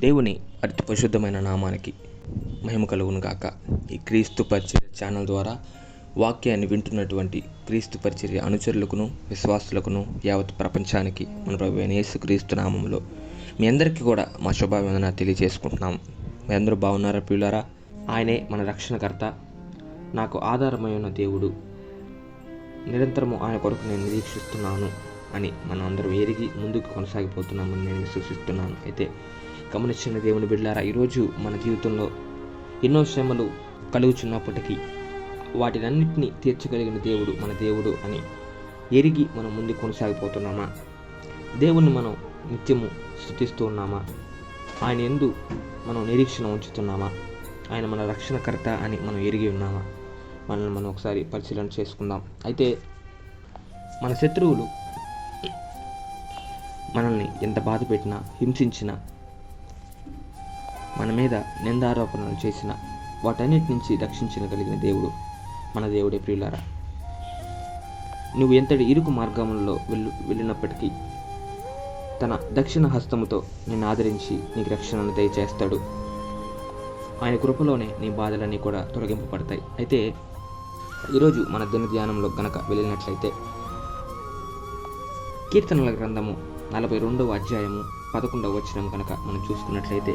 దేవుని అతి పరిశుద్ధమైన నామానికి మహిమ కలుగును గాక. ఈ క్రీస్తు పరిచర్య ఛానల్ ద్వారా వాక్యాన్ని వింటున్నటువంటి క్రీస్తు పరిచర్య అనుచరులకును విశ్వాసులకును యావత్ ప్రపంచానికి మన ప్రభు యేసు క్రీస్తు నామంలో మీ అందరికీ కూడా మా శుభాభివందన తెలియజేసుకుంటున్నాం. మీ అందరూ బాగున్నారా పిల్లారా ఆయనే మన రక్షణకర్త నాకు ఆధారమై ఉన్న దేవుడు. నిరంతరము ఆయన కొరకు నేను నిరీక్షిస్తున్నాను అని మనం అందరం ఎరిగి ముందుకు కొనసాగిపోతున్నామని నేను విశ్వసిస్తున్నాను. అయితే గమనించిన దేవుని బిడ్డారా ఈరోజు మన జీవితంలో ఎన్నో శ్రమలు కలుగుచున్నప్పటికీ వాటినన్నింటినీ తీర్చగలిగిన దేవుడు మన దేవుడు అని ఎరిగి మనం ముందు కొనసాగిపోతున్నామా? దేవుణ్ణి మనం నిత్యము స్థుతిస్తూ ఉన్నామా? ఆయన ఎందు మనం నిరీక్షణ ఉంచుతున్నామా? ఆయన మన రక్షణకర్త అని మనం ఎరిగి ఉన్నామా? మనల్ని మనం ఒకసారి పరిశీలన చేసుకుందాం. అయితే మన శత్రువులు మనల్ని ఎంత బాధ పెట్టినా హింసించినా మన మీద నిందారోపణలు చేసిన వాటన్నిటి నుంచి రక్షించగలిగిన దేవుడు మన దేవుడే ప్రియులారా. నువ్వు ఎంతటి ఇరుకు మార్గంలో వెళ్ళు వెళ్ళినప్పటికీ తన దక్షిణ హస్తముతో నిన్ను ఆదరించి నీకు రక్షణను దయచేస్తాడు. ఆయన కృపలోనే నీ బాధలన్నీ కూడా తొలగింపబడతాయి. అయితే ఈరోజు మన దిన ధ్యానంలో గనక వెళ్ళినట్లయితే కీర్తనల గ్రంథము నలభై రెండవ అధ్యాయము పదకొండవ వచనం కనుక మనం చూసుకున్నట్లయితే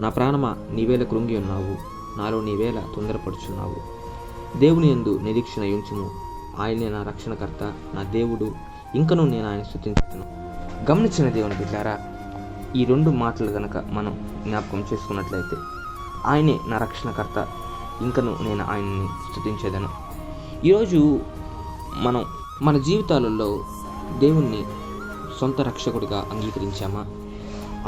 నా ప్రాణమా నీవేళ కృంగి ఉన్నావు నాలో నీవేళ తొందరపడుచున్నావు. దేవుని ఎందు నిరీక్షణ యుంచుము. ఆయనే నా రక్షణకర్త నా దేవుడు. ఇంకనూ నేను ఆయన స్థుతించుతున్నాను గమనించిన దేవుని బిడ్డారా ఈ రెండు మాటలు గనక మనం జ్ఞాపకం చేసుకున్నట్లయితే ఆయనే నా రక్షణకర్త ఇంకను నేను ఆయన్ని స్థుతించేదను ఈరోజు మనం మన జీవితాలలో దేవుణ్ణి సొంత రక్షకుడిగా అంగీకరించామా?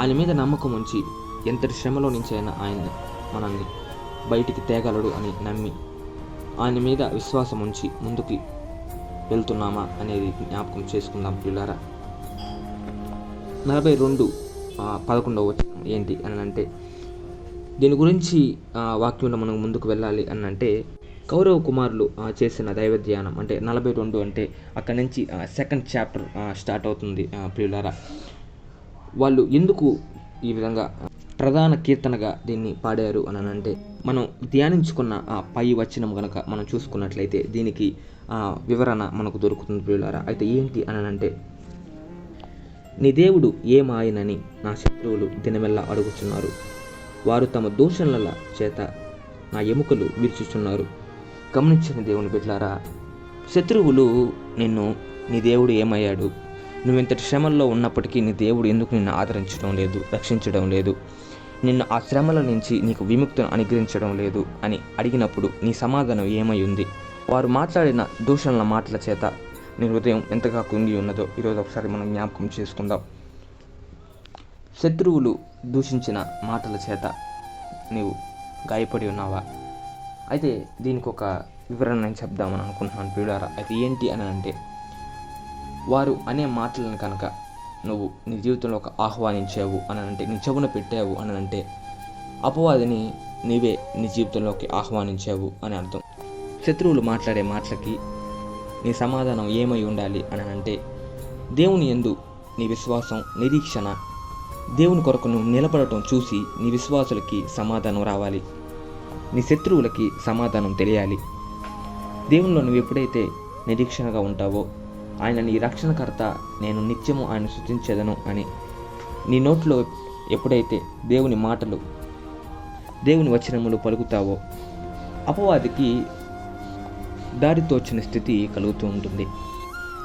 ఆయన మీద నమ్మకం ఉంచి ఎంతటి శ్రమలో నుంచైనా ఆయన మనల్ని బయటికి తేగలడు అని నమ్మి ఆయన మీద విశ్వాసం ఉంచి ముందుకి వెళ్తున్నామా అనేది జ్ఞాపకం చేసుకుందాం పిల్లారా నలభై రెండు పదకొండవ వచనం ఏంటి అని అంటే దీని గురించి వాక్యంలో మనం ముందుకు వెళ్ళాలి అని అంటే కౌరవ కుమారులు చేసిన దైవ ధ్యానం అంటే నలభై రెండు అంటే అక్కడి నుంచి సెకండ్ చాప్టర్ స్టార్ట్ అవుతుంది ప్రియులారా. వాళ్ళు ఎందుకు ఈ విధంగా ప్రధాన కీర్తనగా దీన్ని పాడారు అని అంటే మనం ధ్యానించుకున్న ఆ పై వచనం గనక మనం చూసుకున్నట్లయితే దీనికి ఆ, వివరణ మనకు దొరుకుతుంది ప్రియులారా. అయితే ఏంటి అని అంటే నీ దేవుడు ఏమాయనని నా శత్రువులు దినమెల్లా అడుగుతున్నారు వారు తమ దూషణల చేత నా ఎముకలు విరుచుచున్నారు. గమనించిన దేవుని బిడ్లారా శత్రువులు నిన్ను నీ దేవుడు ఏమయ్యాడు? నువ్వెంతటి శ్రమల్లో ఉన్నప్పటికీ నీ దేవుడు ఎందుకు నిన్ను ఆదరించడం లేదు రక్షించడం లేదు? నిన్ను ఆ శ్రమల నుంచి నీకు విముక్తిని అనుగ్రహించడం లేదు అని అడిగినప్పుడు నీ సమాధానం ఏమై ఉంది? వారు మాట్లాడిన దూషణల మాటల చేత నీ హృదయం ఎంతగా కుంగి ఉన్నదో ఈరోజు ఒకసారి మనం జ్ఞాపకం చేసుకుందాం. శత్రువులు దూషించిన మాటల చేత నీవు గాయపడి ఉన్నావా? అయితే దీనికి ఒక వివరణ నేను చెప్దామని అనుకుంటున్నాను పీడారా అయితే ఏంటి అని అంటే వారు అనే మాటలను కనుక నువ్వు నీ జీవితంలో ఒక ఆహ్వానించావు అని అంటే నీ చెవున పెట్టావు అని అంటే అపవాదిని నీవే నీ జీవితంలోకి ఆహ్వానించావు అని అర్థం. శత్రువులు మాట్లాడే మాటలకి నీ సమాధానం ఏమై ఉండాలి అని అంటే దేవుని ఎందు నీ విశ్వాసం నిరీక్షణ దేవుని కొరకు నువ్వు నిలబడటం చూసి నీ విశ్వాసులకి సమాధానం రావాలి. నీ శత్రువులకి సమాధానం తెలియాలి. దేవునిలో నువ్వు ఎప్పుడైతే నిరీక్షణగా ఉంటావో ఆయన నీ రక్షణకర్త నేను నిత్యము ఆయన శృతించేదను అని. నీ నోట్లో ఎప్పుడైతే దేవుని మాటలు దేవుని వచనములు పలుకుతావో అపవాదికి దారితోచిన స్థితి కలుగుతూ ఉంటుంది.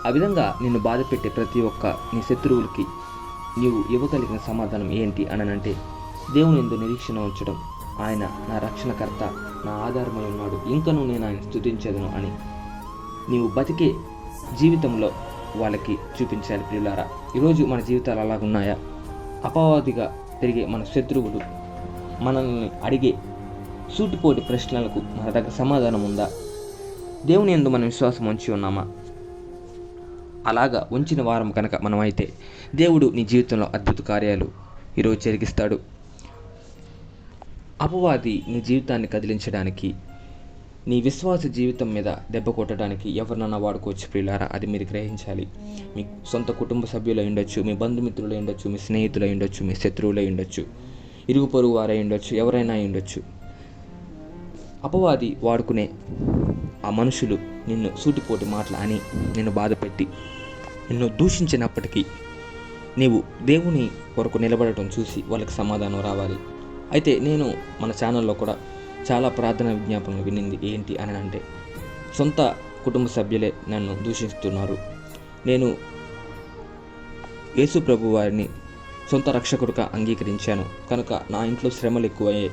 ఆ విధంగా నిన్ను బాధపెట్టే ప్రతి ఒక్క నీ శత్రువులకి నీవు ఇవ్వగలిగిన సమాధానం ఏంటి అననంటే దేవుని ఎందు నిరీక్షణ ఉంచడం. ఆయన నా రక్షణకర్త నా ఆధారమై ఉన్నాడు. ఇంకనూ నేను ఆయన స్థుతించదను అని. నీవు బతికే జీవితంలో వాళ్ళకి చూపించాలి ప్రియులారా. ఈరోజు మన జీవితాలు అలాగున్నాయా? అపవాదిగా తిరిగే మన శత్రువులు మనల్ని అడిగే సూటిపోటి ప్రశ్నలకు మన దగ్గర సమాధానం ఉందా? దేవుని ఎందు మనం విశ్వాసం ఉంచి ఉన్నామా? అలాగా ఉంచిన వారం కనుక మనమైతే దేవుడు నీ జీవితంలో అద్భుత కార్యాలు ఈరోజు జరిగిస్తాడు. అపవాది నీ జీవితాన్ని కదిలించడానికి నీ విశ్వాస జీవితం మీద దెబ్బ కొట్టడానికి ఎవరినన్నా వాడుకోవచ్చు ప్రియులారా? అది మీరు గ్రహించాలి. మీ సొంత కుటుంబ సభ్యులు ఉండొచ్చు మీ బంధుమిత్రులు ఉండొచ్చు మీ స్నేహితులు అయి ఉండొచ్చు మీ శత్రువులు ఉండొచ్చు ఇరుగు పొరుగు వారై ఉండొచ్చు ఎవరైనా ఉండొచ్చు. అపవాది వాడుకునే ఆ మనుషులు నిన్ను సూటిపోటి మాటలు అని నిన్ను బాధపెట్టి నిన్ను దూషించినప్పటికీ నీవు దేవుని కొరకు నిలబడటం చూసి వాళ్ళకి సమాధానం రావాలి. అయితే నేను మన ఛానల్లో కూడా చాలా ప్రార్థన విజ్ఞాపనలు వినింది. ఏంటి అని అంటే సొంత కుటుంబ సభ్యులే నన్ను దూషిస్తున్నారు. నేను యేసు ప్రభు వారిని సొంత రక్షకుడిగా అంగీకరించాను. కనుక నా ఇంట్లో శ్రమలు ఎక్కువయ్యాయి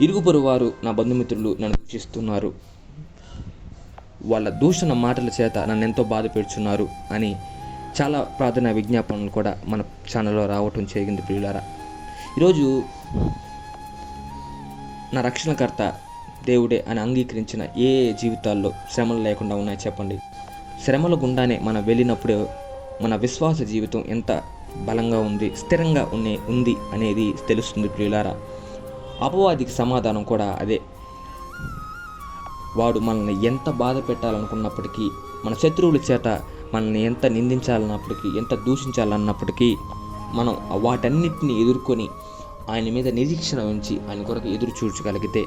ఇరుగు పొరుగు వారు నా బంధుమిత్రులు నన్ను దూషిస్తున్నారు. వాళ్ళ దూషణ మాటల చేత నన్ను ఎంతో బాధ పెడుచున్నారు అని చాలా ప్రార్థన విజ్ఞాపనలు కూడా మన ఛానల్లో రావటం జరిగింది ప్రియులారా. ఈరోజు నా రక్షణకర్త దేవుడే అని అంగీకరించిన ఏ జీవితాల్లో శ్రమలు లేకుండా ఉన్నాయి చెప్పండి. శ్రమల గుండానే మనం వెళ్ళినప్పుడు మన విశ్వాస జీవితం ఎంత బలంగా ఉంది స్థిరంగా ఉండే ఉంది అనేది తెలుస్తుంది ప్రియులారా. అపవాదికి సమాధానం కూడా అదే. వాడు మనల్ని ఎంత బాధ పెట్టాలనుకున్నప్పటికీ మన శత్రువుల చేత మనల్ని ఎంత నిందించాలన్నప్పటికీ ఎంత దూషించాలన్నప్పటికీ మనం వాటన్నిటిని ఎదుర్కొని ఆయన మీద నిరీక్షణ ఉంచి ఆయన కొరకు ఎదురు చూడగలిగితే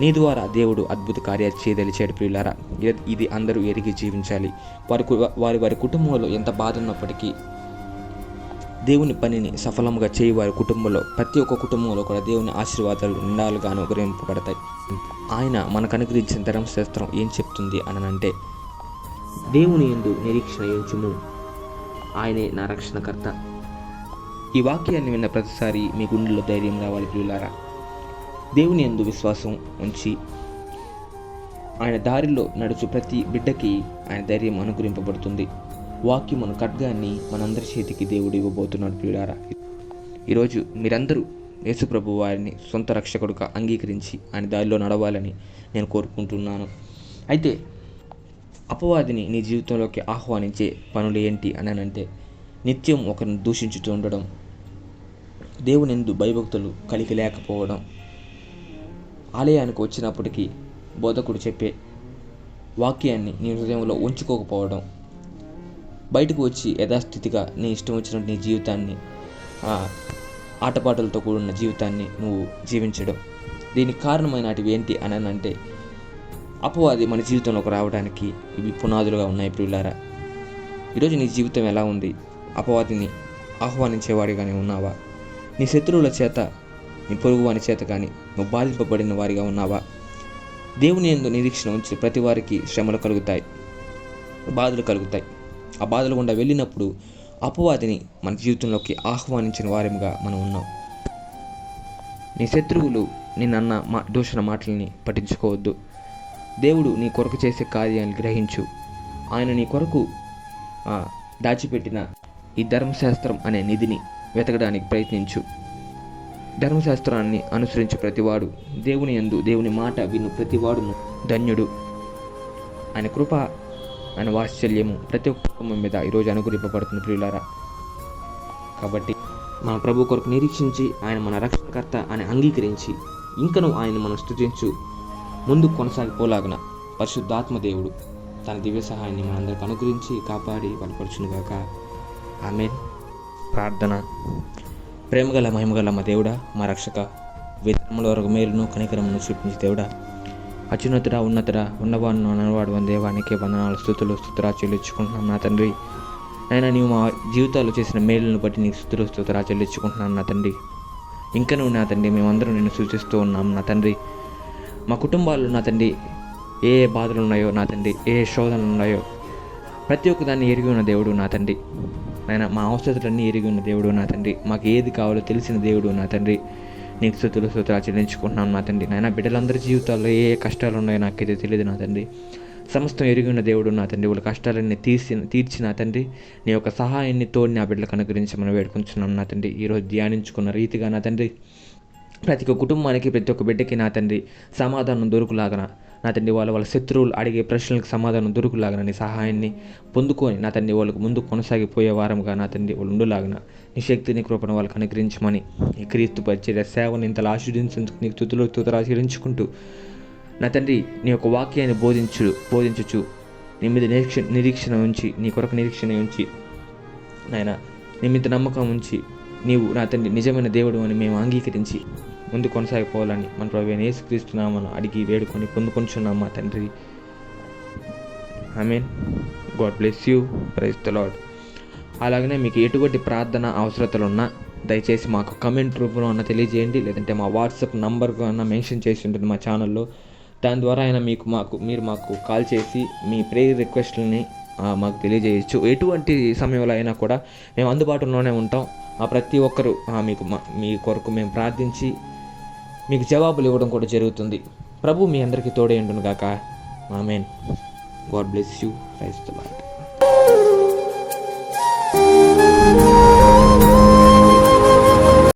నీ ద్వారా దేవుడు అద్భుత కార్యాలు చేయదలిచాడు ప్రియులారా. ఇది- ఇది అందరూ ఎరిగి జీవించాలి. వారి కు- వారి వారి కుటుంబంలో ఎంత బాధ ఉన్నప్పటికీ దేవుని పనిని సఫలంగా చేయి వారి కుటుంబంలో ప్రతి ఒక్క కుటుంబంలో కూడా దేవుని ఆశీర్వాదాలు ఉండాలుగా అనుగ్రహింపబడతాయి ఆయన మనకు అనుగ్రహించిన ధర్మశాస్త్రం ఏం చెప్తుంది అనంటే దేవుని ఎందు నిరీక్షణ ఎంచుము. ఆయనే నా రక్షణకర్త. ఈ వాక్యాన్ని విన్న ప్రతిసారి మీ గుండెలో ధైర్యం రావాలి ప్రియులారా. దేవుని ఎందు విశ్వాసం ఉంచి ఆయన దారిలో నడుచు ప్రతి బిడ్డకి ఆయన ధైర్యం అనుగ్రహింపబడుతుంది. వాక్యమును ఖడ్గాన్ని మనందరి చేతికి దేవుడు ఇవ్వబోతున్నాడు ప్రియులారా. ఈరోజు మీరందరూ యేసుప్రభు వారిని సొంత రక్షకుడుగా అంగీకరించి ఆయన దారిలో నడవాలని నేను కోరుకుంటున్నాను. అయితే అపవాదిని నీ జీవితంలోకి ఆహ్వానించే పనులు ఏంటి అని అంటే నిత్యం ఒకరిని దూషించుతూ ఉండడం దేవునిందు భయభక్తులు కలిగి లేకపోవడం ఆలయానికి వచ్చినప్పటికీ బోధకుడు చెప్పే వాక్యాన్ని నీ హృదయంలో ఉంచుకోకపోవడం బయటకు వచ్చి యథాస్థితిగా నీ ఇష్టం వచ్చినట్టు నీ జీవితాన్ని ఆ, ఆటపాటలతో కూడిన జీవితాన్ని నువ్వు జీవించడం. దీనికి కారణమైనటివి ఏంటి అని అంటే అపవాది మన జీవితంలోకి రావడానికి ఇవి పునాదులుగా ఉన్నాయి ప్రియులారా. ఈరోజు నీ జీవితం ఎలా ఉంది? అపవాదిని ఆహ్వానించేవాడిగానే ఉన్నావా? నీ శత్రువుల చేత నీ పొరుగు వాని చేత కానీ నువ్వు బాధింపబడిన వారిగా ఉన్నావా? దేవుని ఎందు నిరీక్షణ ఉంచి ప్రతి వారికి శ్రమలు కలుగుతాయి బాధలు కలుగుతాయి. ఆ బాధలు గుండా వెళ్ళినప్పుడు అపవాదిని మన జీవితంలోకి ఆహ్వానించిన వారముగా మనం ఉన్నాం. నీ శత్రువులు నిన్న మా దూషణ మాటల్ని పట్టించుకోవద్దు. దేవుడు నీ కొరకు చేసే కార్యాన్ని గ్రహించు. ఆయన నీ కొరకు దాచిపెట్టిన ఈ ధర్మశాస్త్రం అనే నిధిని వెతకడానికి ప్రయత్నించు. ధర్మశాస్త్రాన్ని అనుసరించు ప్రతివాడు. దేవుని యందు దేవుని మాట విను ప్రతివాడును. ధన్యుడు. ఆయన కృప ఆయన వాత్సల్యము ప్రతి ఒక్క కుటుంబం మీద ఈరోజు అనుగ్రహింపబడుతుంది ప్రియులారా. కాబట్టి మన ప్రభు కొరకు నిరీక్షించి ఆయన మన రక్షణకర్త అని అంగీకరించి ఇంకను ఆయన మనం స్థుతించు ముందు కొనసాగిపోలాగన పరిశుద్ధాత్మ దేవుడు. తన దివ్య సహాయాన్ని మనందరికి అనుగ్రహించి కాపాడి బలపరచునుగాక. ఆమె ప్రార్థన. ప్రేమగల మహిమగల మా దేవుడా మా రక్షక విత్తనముల వరకు మేలును కనికరమును చూపించి దేవుడా. అత్యున్నతుడా ఉన్నతుడ ఉన్నవాడు అనవాడు దేవానికి వందనాలు స్థుతులు స్థుతురా చెల్లించుకుంటున్నాం నా తండ్రి. అయినా నీవు మా జీవితాల్లో చేసిన మేలును బట్టి నీకు స్థుతులు స్థుతురా చెల్లించుకుంటున్నాను నా తండ్రి. ఇంకా నువ్వు నా తండ్రి మేమందరం నిన్ను సూచిస్తూ ఉన్నాం నా తండ్రి. మా కుటుంబాల్లో నా తండ్రి ఏ ఏ బాధలు ఉన్నాయో నా తండ్రి ఏ ఏ శోధనలు ఉన్నాయో ప్రతి ఒక్క దాన్ని ఎరిగి ఉన్న దేవుడు నా తండ్రి. ఆయన మా అవసరతలన్నీ ఎరిగి ఉన్న దేవుడు నా తండ్రి. మాకు ఏది కావాలో తెలిసిన దేవుడు నా తండ్రి. నీకు స్థుతులు స్థుతులు చెల్లించుకుంటున్నాను నా తండ్రి. నాయన బిడ్డలందరి జీవితాల్లో ఏ కష్టాలు ఉన్నాయో నాకైతే తెలియదు నా తండ్రి. సమస్తం ఎరిగి ఉన్న దేవుడు నా తండ్రి. వాళ్ళ కష్టాలన్నీ తీసి తీర్చి నా తండ్రి. నీ యొక్క సహాయాన్ని తోడి నా బిడ్డలకు మనం వేడుకుంటున్నాం నా తండ్రి. ఈరోజు ధ్యానించుకున్న రీతిగా నా తండ్రి. ప్రతి ఒక్క కుటుంబానికి ప్రతి ఒక్క బిడ్డకి నా తండ్రి. సమాధానం దొరుకులాగన నా తండ్రి వాళ్ళ వాళ్ళ శత్రువులు అడిగే ప్రశ్నలకు సమాధానం దొరుకులాగన నీ సహాయాన్ని పొందుకొని నా తండ్రి వాళ్ళకు ముందు కొనసాగిపోయే వారంగా నా తండ్రి వాళ్ళు ఉండులాగన. నీ శక్తిని కృపను వాళ్ళకి అనుగ్రహించమని ఈ క్రీస్తు పరిచర్య సేవను ఇంతలా ఆశీర్దించేందుకు నీకు తుతులు తుతలు ఆశీర్వించుకుంటూ నా తండ్రి నీ యొక్క వాక్యాన్ని బోధించు బోధించచ్చు నీ మీద నిరీక్ష నిరీక్షణ ఉంచి నీ కొరకు నిరీక్షణ ఉంచి నాయన నీ మీద నమ్మకం ఉంచి నీవు నా తండ్రి నిజమైన దేవుడు అని మేము అంగీకరించి ముందు కొనసాగిపోవాలని మన ప్రభు యేసుక్రీస్తున్నామని అడిగి వేడుకొని పొందుకొంచున్నాం మా తండ్రి. I mean God bless you praise the Lord అలాగనే మీకు ఎటువంటి ప్రార్థన అవసరతలు ఉన్నా దయచేసి మాకు కమెంట్ రూపంలో అన్న తెలియజేయండి. లేదంటే మా వాట్సాప్ నంబర్ అన్న మెన్షన్ చేసి ఉంటుంది మా ఛానల్లో దాని ద్వారా అయినా మీకు మాకు మీరు మాకు కాల్ చేసి మీ ప్రేయర్ రిక్వెస్ట్లని మాకు తెలియజేయచ్చు. ఎటువంటి సమయంలో అయినా కూడా మేము అందుబాటులోనే ఉంటాం. ఆ ప్రతి ఒక్కరు మీకు మా మీ కొరకు మేము ప్రార్థించి మీకు జవాబులు ఇవ్వడం కూడా జరుగుతుంది. ప్రభు మీ అందరికీ తోడేయండును గాక amen. God bless you. Praise the Lord